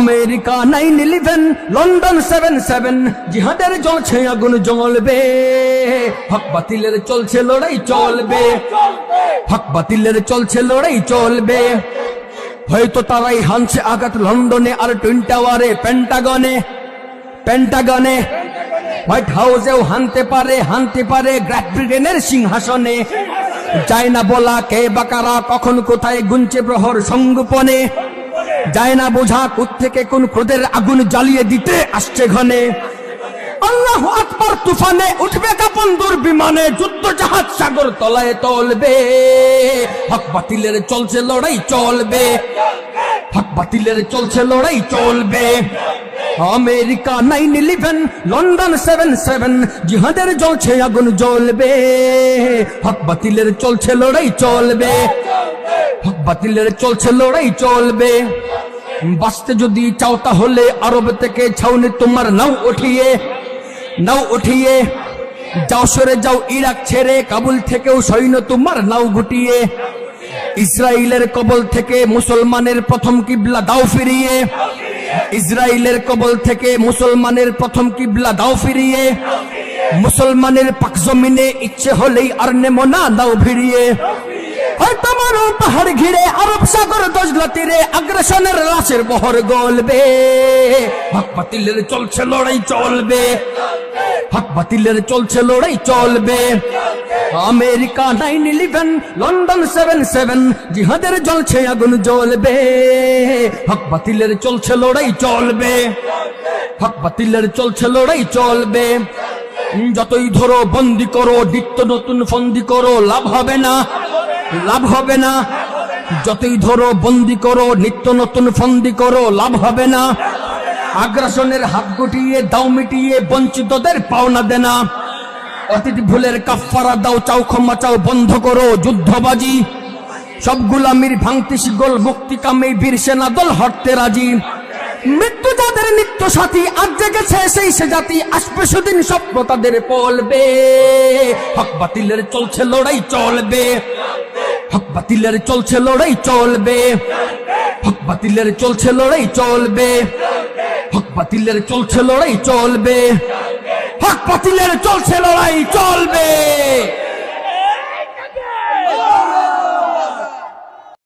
America nine eleven London seven seven জিহাদের জ্বলছে আগুন জ্বলবে। হক বাতিলের চলছে, লড়াই চলবে। হক বাতিলের চলছে, লড়াই চলবে। হয়তো তারাই হানছে আঘাত লন্ডনে আর টুইন টাওয়ারে পেন্টাগনে পেন্টাগনে হোয়াইট হাউসেও হানতে পারে হানতে পারে গ্রেট ব্রিটেনের সিংহাসনে। যায় না বলা কে বাকারা কখন কোথায় গুঞ্চে প্রহর সঙ্গোপনে যায় না বোঝা থেকে কোন ক্রোধের আগুন জ্বালিয়ে দিতে আসছে ঘনে। আল্লাহ আকবর, তুফানে উঠবে কাপন দূর বিমানে, যুদ্ধ জাহাজ সাগর তলায় তলবে। হক বাতিলের চলছে লড়াই চলবে। হক বাতিলের চলছে লড়াই চলবে। America nine eleven London seven seven জিহাদের জ্বলছে আগুন জ্বলবে। হক বাতিলের চলছে লড়াই চলবে। হক বাতিলের চলছে লড়াই চলবে। বাঁচতে যদি চাও তাহলে আরব থেকে ছাউনি তোমার নাও উঠিয়ে নাও উঠিয়ে। যাও, সরে যাও, ইরাক ছেড়ে কাবুল থেকেও সৈন্য তোমার নাও গুটিয়ে। ইসরায়েলের কবল থেকে মুসলমানের প্রথম কিবলা দাও ফিরিয়ে। ইসরায়েলের কবল থেকে মুসলমানের প্রথম কিবলা দাও ফিরিয়ে। মুসলমানের পাক জমিনে ইচ্ছে হলেই আর নেমো না দাও ফিরিয়ে পাহাড় ঘিরে আরব সাগর দজলা তীরে আগ্রাসনের লাশের বহর গলবে। হক বাতিলের চলছে লড়াই চলবে। হক বাতিলের চলছে লড়াই চলবে। America nine eleven, London seven seven, জিহাদের জ্বলছে আগুন জ্বলবে। হক বাতিলের চলছে লড়াই চলবে। হক বাতিলের চলছে লড়াই চলবে। যতই ধরো বন্দি করো, নিত্য নতুন ফন্দি করো, লাভ হবে না। লাভ হবে না। যতই ধরো, বন্দি করো, নিত্য নতুন ফন্দি করো, লাভ হবে না। আগ্রাসনের হাত গুটিয়ে, দাও মিটিয়ে, বঞ্চিতদের পাওনা দেনা অতীত ভুলের কাফারা দাও, চাও, ক্ষমা চাও, বন্ধ করো, যুদ্ধবাজি। সব গুলামির ভাঙতি শিগল মুক্তি কামে বীর সেনা দল হটতে রাজি। মৃত্যু যাদের নিত্য সাথী, আজ জেগেছে সেই সে জাতি, আসবে সেদিন স্বপ্ন তাদের পলবে হক বাতিলের চলছে, লড়াই চলবে। হক বাতিলের চলছে লড়াই চলবে। হক বাতিলের চলছে লড়াই চলবে। হক বাতিলের চলছে লড়াই চলবে। হক বাতিলের চলছে লড়াই চলবে।